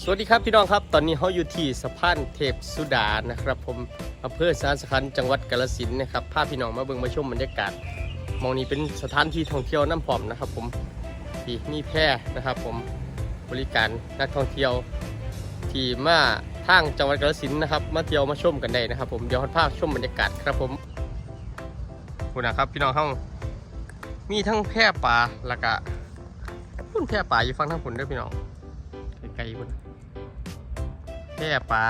สวัสดีครับพี่น้องครับ ตอนนี้เขาอยู่ที่สะพานเทพสุดานะครับ ผมอำเภอสารสคันจังหวัดกาฬสินนะครับพาพี่น้องมาเบิ่งมาชมบรรยากาศมองนี้เป็นสถานที่ท่องเที่ยวน้ำพอมนะครับ ผมที่มีแพร่นะครับ ผมบริการนักท่องเที่ยวที่มาทางจังหวัดกาฬสินนะครับ มาเที่ยวมาชมกันได้นะครับ ผมเดี๋ยวพาชมบรรยากาศครับผมคุณนะครับพี่น้องเฮามีทั้งแพร่ปลาแล้วก็พุ่นแพร่ปลาอยู่ฝั่งทางพุ่นด้วยพี่น้อง ไกลๆพุ่นแพร่ปลา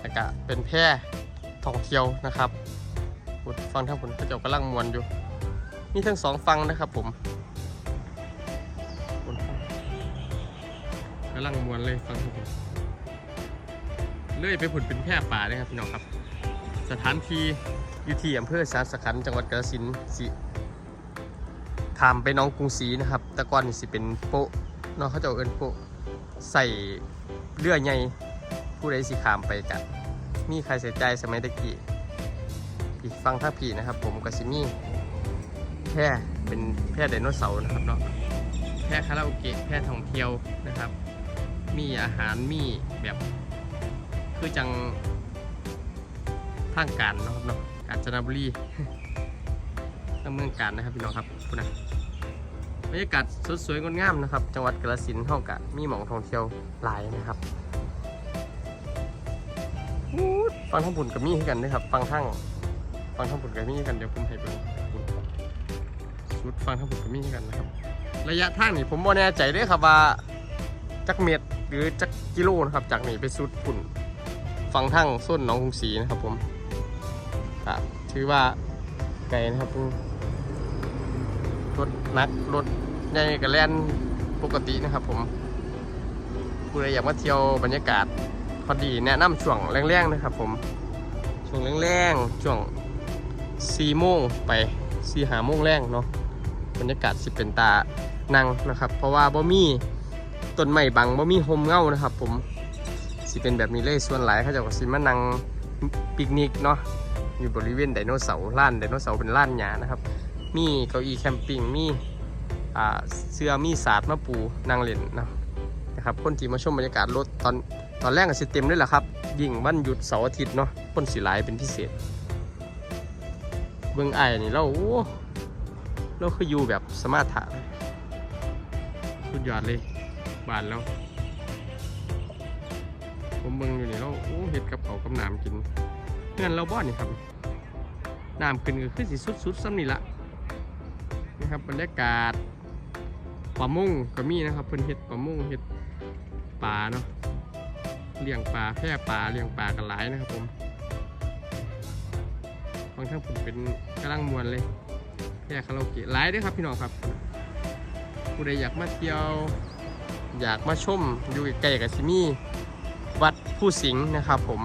แล้วก็เป็นแพร่ท่องเที่ยวนะครับพุดฟังทั้งผลพระเจ้ากำลังมวนอยู่มีทั้งสองฟังนะครับผมพุ่นกำลังมวนเลยฟังทั้งผลเลื่อยไปผุดเป็นแพร่ปลาเลยครับพี่น้องครับ สถานที่อยู่ที่อำเภอสารสขันจังหวัดกาฬสินธุ์สิขามไปน้องกรุงศรีนะครับ ตะกอนนี่สิเป็นโปะน้องเขาเจะเอินโปะ ใส่เรือใหญ่ผู้ใดสิขามไปกันมีใครเสียใจสมัยตะกี้อีกฟังท่าผีนะครับ ผมกับซิมี่แพร่เป็นแพร่ไดโนเสาร์นะครับเนาะแพร่คาราโอเกะแพร่ท่องเที่ยวนะครับ มีอาหารมีแบบคือจังทางการเนาะครับเนาะกาญจนบุรีทางเมืองการนะครับพี่น้องครับคุณนะ บรรยากาศสดสวยงดงามนะครับ จังหวัดกาฬสินธุ์เท่ากับมีหมองท่องเที่ยวหลายนะครับฟังทั้งบุญกับมี่ให้กันด้วยครับ ฟังทั้งฟังทั้งบุญกับมี่ให้กันเดี๋ยวผมให้เบิ่งบุญชุดฟังทั้งบุญกับมี่ให้กันนะครับ ระยะทางนี่ผมบ่แน่ใจเด้วยครับว่าจักเมตรหรือจักกิโลนะครับ จากนี่ไปสุดปุ่นฟังทั้งส้นหนองกรุงศรีนะครับผมครับถือว่าไกลนะครับผม รถนักรถใหญ่กับแล่นปกตินะครับ ผมผู้ใดอยากมาเที่ยวบรรยากาศพอดีแนะนำช่วงแรงๆนะครับ ผมช่วงแรงๆช่วง4โมงไป4หาโมงแรงเนาะบรรยากาศสิเป็นตานั่งนะครับ เพราะว่าบ่มีต้นไม้บังบ่มีโฮมเงานะครับ ผมสิเป็นแบบนี้เลยส่วนหลายเขาจะก็สิมานั่งปิกนิกเนาะอยู่บริเวณไดโนเสาร์ล้านไดโนเสาร์เป็นล้านหญ้านะครับ มีเก้าอี้แคมปิ้งมีอ่าเสื้อมีสาดมาปูนั่งเล่นนะนะครับคนที่มาชมบรรยากาศรถตอนตอนแรกก็สิเต็มเลยแหละครับ ยิ่งวันหยุดเสาร์อาทิตย์เนาะคนสิหลายเป็นพิเศษ เบิ่งไอ้นี่เราโอ้เราคืออยู่แบบสมาธิสุดยอดเลยบานแล้ว ผมเบิ่งอยู่นี่เราโอ้เห็ดกับเขากับน้ำกินเงินเราบ้อนนี่ครับน้ำขึ้นก็คือสิสุดๆซ้ำนี่ละ นะครับบรรยากาศปลามุ่งก็มีนะครับเพิ่นเห็ดปลามุ่งเห็ดปลาเนาะเลี้ยงปลาแพร่ปลาเลี้ยงปลากันหลายนะครับผมบางท่านผมเป็นกำลังมวนเลยแพร่คาราโอเกะหลายด้วยครับพี่น้องครับผู้ใดอยากมาเที่ยว อยากมาชมอยู่ใกล้กับซิมี่วัดผู้สิงห์นะครับ ผม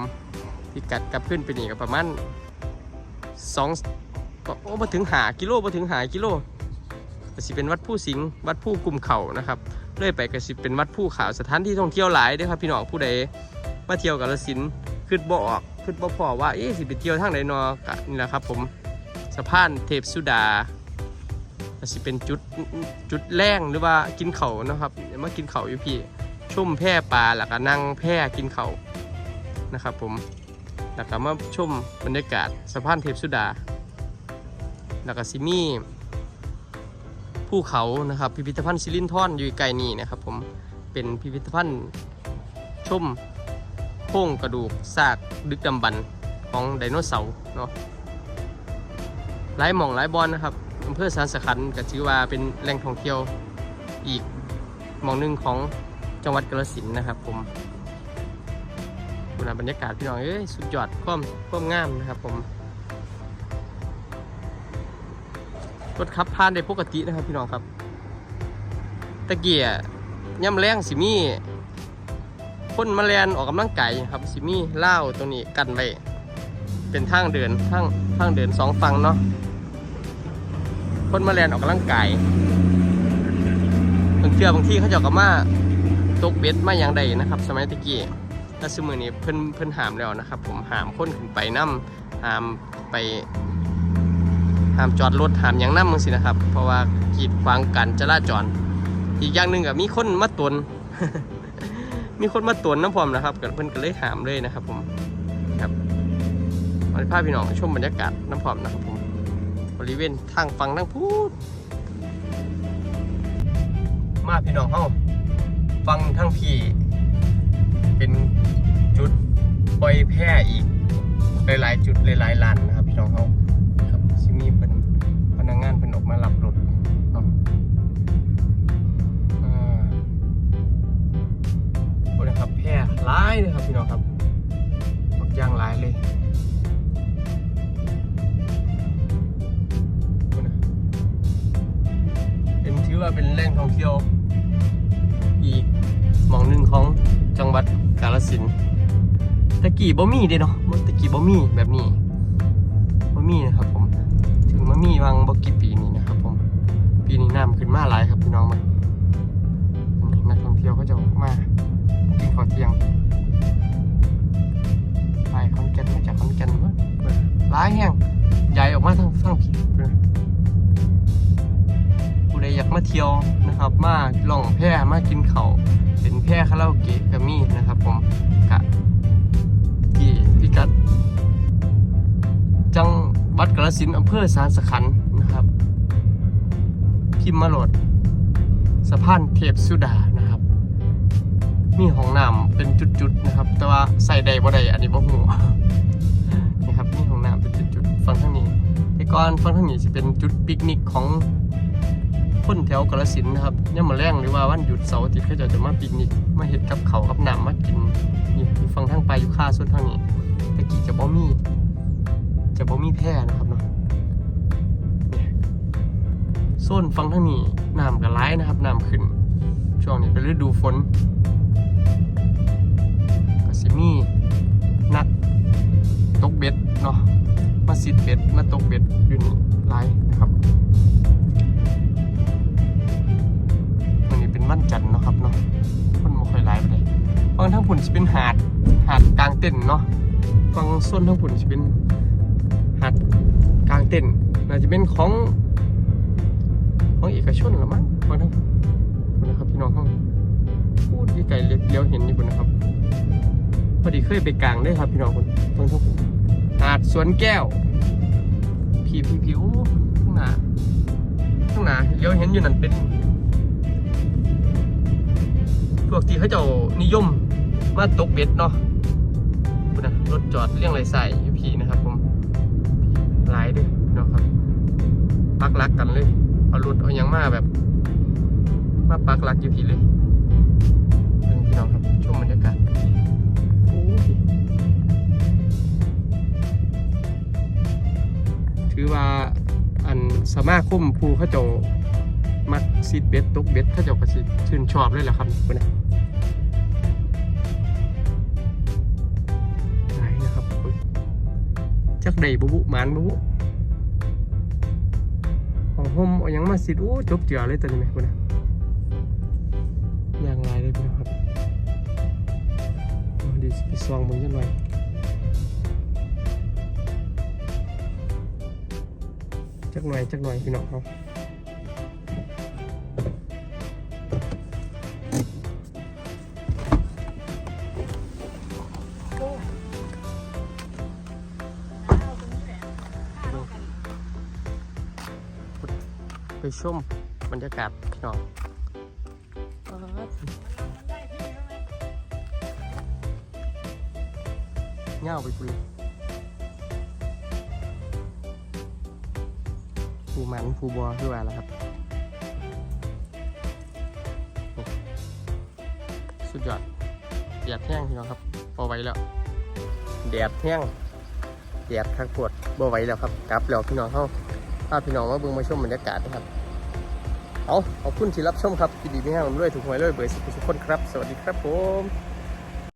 พิกัดกลับขึ้นไปนี่ก็ประมาณสองก็โอ้มาถึงหากิโลมาถึงหากิโล ก็สิเป็นวัดผู้สิงห์วัดผู้กุมเข่านะครับเลื่อยไปก็สิเป็นวัดผู้ขาวสถานที่ท่องเที่ยวหลายด้อครับพี่น้องผู้ใดมาเที่ยวกาฬสินธุ์ขึ้นบ่ออกขึ้นบ่พอว่าเอ๊ะสิไปเที่ยวทางไหนนอกะนี่แหละครับผมสะพานเทพสุดาก็สิเป็นจุดจุดแรงหรือว่ากินเขานะครับมากินเขาวอยู่พี่ชมแพร่ปลาแล้วก็นั่งแพร่กินเขานะครับผมแล้วก็มาชมบรรยากาศสะพานเทพสุดา แล้วก็ซิมี ภูเขานะครับ พิพิธภัณฑ์ซิลินทอนอยู่ใกล้นี่นะครับ ผมเป็นพิพิธภัณฑ์ชมโครงกระดูกซากดึกดำบรรพ์ของไดโนเสาร์เนาะหลายหม่องหลายบอลนะครับอำเภอสารสขันธ์ก็ถือว่าเป็นแหล่งท่องเที่ยวอีกหม่องหนึ่งของจังหวัดกาฬสินธุ์นะครับผมดูนะบรรยากาศพี่น้องเอ้ยสุดยอดความความงามนะครับผม รถขับผ่านได้ปกตินะครับพี่น้องครับ ตะเกียย่ำแรงสิมีคนมาแลนออกกำลังกายครับสิมีเล่าตรงนี้กันไว้เป็นทางเดินทางทางเดินสองฝั่งเนาะคนมาแลนออกกำลังกายบางเทื่อบางที่เขาเจะก็มาตกเบ็ดมาอย่างใดนะครับ สมัยตะกี้แต่สมือนี้เพิ่นเพิ่นหามแล้วนะครับ ผมหามคนขึ้นไปน้ำหามไป ห้ามจอดรถห้ามหยังน้ำมึงสินะครับ เพราะว่ากีดขวางการจราจร อีกอย่างหนึ่งก็มีคนมาตวนมีคนมาตวนน้ำพร้อมนะครับก็เพิ่อนก็เลยหามเลยนะครับ ผมครับวันนี้พาพี่น้องชมบรรยากาศน้ำพร้อมนะครับผมบริเวณทางฝั่งทางพูดมาพี่น้องเฮาฟังทั้งพี่เป็นจุดปล่อยแพร่อีกหลายๆ จุดหลายๆลานนะครับพี่น้องเขาายเลยครับพี่น้องครับบักอย่างหลายเลยเป็นถือว่าเป็นแหล่งท่องเที่ยว อีกหมองหนึ่งของจังหวัดกาฬสินธุ์ตะกี้บ่มีเด้เนาะตะกี้บ่มีแบบนี้บ่มีนะครับผมถึงมามีวังบ่กี่ปีนี้นะครับผมปีนี้น้ำขึ้นมาหลายครับพี่น้องมันนักท่องเที่ยวเขาจะมากินข้าวเที่ยง ไปขอนแก่นมาจากขอนแก่นมาหลายแห่งใหญ่ออกมาทั้งทั้งผีผู้ใดอยากมาเที่ยวนะครับ มาล่องแพมากินเขาเป็นแพคาราโอเกะก็มีนะครับผมกะที่พิกัด จังวัดกาฬสินอำเภอสารสขันนะครับ พิมพ์มาโหลดสะพานเทพสุดา มีห้องน้ำเป็นจุดๆนะครับ แต่ว่าใส่ใดบ่ได้อันนี้บ่ฮู้นี่ครับมีห้องน้ำเป็นจุดๆฝั่งทางนี้แต่ก่อนฝั่งทางนี้สิเป็นจุดปิกนิกของคนแถวกาฬสินนะครับย่ามาแรงหรือว่าวันหยุดเสาร์อาทิตย์เขาจะจะมาปิกนิกมาเฮ็ดกับเขากับน้ำมากินนี่อยู่ฝั่งทางไปอยู่ค่าส่วนทางนี้ต่กี้จะบ่มี จะบ่มีแพร่นะครับเนาะเนี่ยโซนฟังทางนี้น้ำก็ไหลนะครับน้ำขึ้น ช่วงนี้เป็นฤดูฝน ก็สิมีนักตกเบ็ดเนาะมาสิดเบ็ดมาตกเบ็ดอยู่นี่หลายนะครับวันนี้เป็นวันจันทร์เนาะครับเนาะคนบ่ค่อยหลายไปเลยฟังทางผุ่นสิเป็นหาดหาดกลางเต็นเนาะฟังโซนทางผุ่นสิเป็นหัดกลางเต็นน่าจะเป็นของของเอกชนหรือมั้งบางทั้งนะครับพี่น้องเขาพูดดีไกลเลี้ยวเห็นอยู่บนนะครับ อดีเคยไปกลางด้วยครับพี่น้องคนตรงทุกหาดสวนแก้วผีผีผิวข้างหน้าข้างหน้าเลี้ยวเห็นอยู่นั่นเป็น พวกที่เขาเจ้านิยมมาตกเบ็ดเนาะคุณนะรถจอดเรื่องไรใส่ยูพีนะครับผมหลายด้วยเนาะครับ ปักลักกันเลย เอารถเอายังมาแบบ มาปักลักอยู่พี่เลย ถือว่าอันสมาคมผู้เขาเจ้ามักซีดเบ็ดตกเบ็ดเขาเจ้าก็สิชื่นชอบเลยแหละครับเพิ่นน่ะหลายนะครับจักใดบุบุหมานบุบุของห่มเอายังมาสิโอ้จบเจือเลยตอนนี้ไหมคุณนะอย่างไรเลยน้องครับดีสิซองมึงกันหน่อย จักหน่อยจักหน่อยพี่น้องเขาไปชมบรรยากาศพี่น้องเงาไปคุย มันผูบัวคือว่าแล้วครับ สุดยอดแดดแห้งพี่น้องครับพอไว้แล้วแดดแห้งแดดทักปวดบ่ไว้แล้วครับกลับแล้วพี่น้องเข้าพาพี่น้องมาเบิ่งมาชมบรรยากาศนะครับเอาขอบคุณที่รับชมครับยินดีไม่ให้ผมด้วยถูกหวยด้วยเบอร์สิบทุกคนครับ สวัสดีครับผม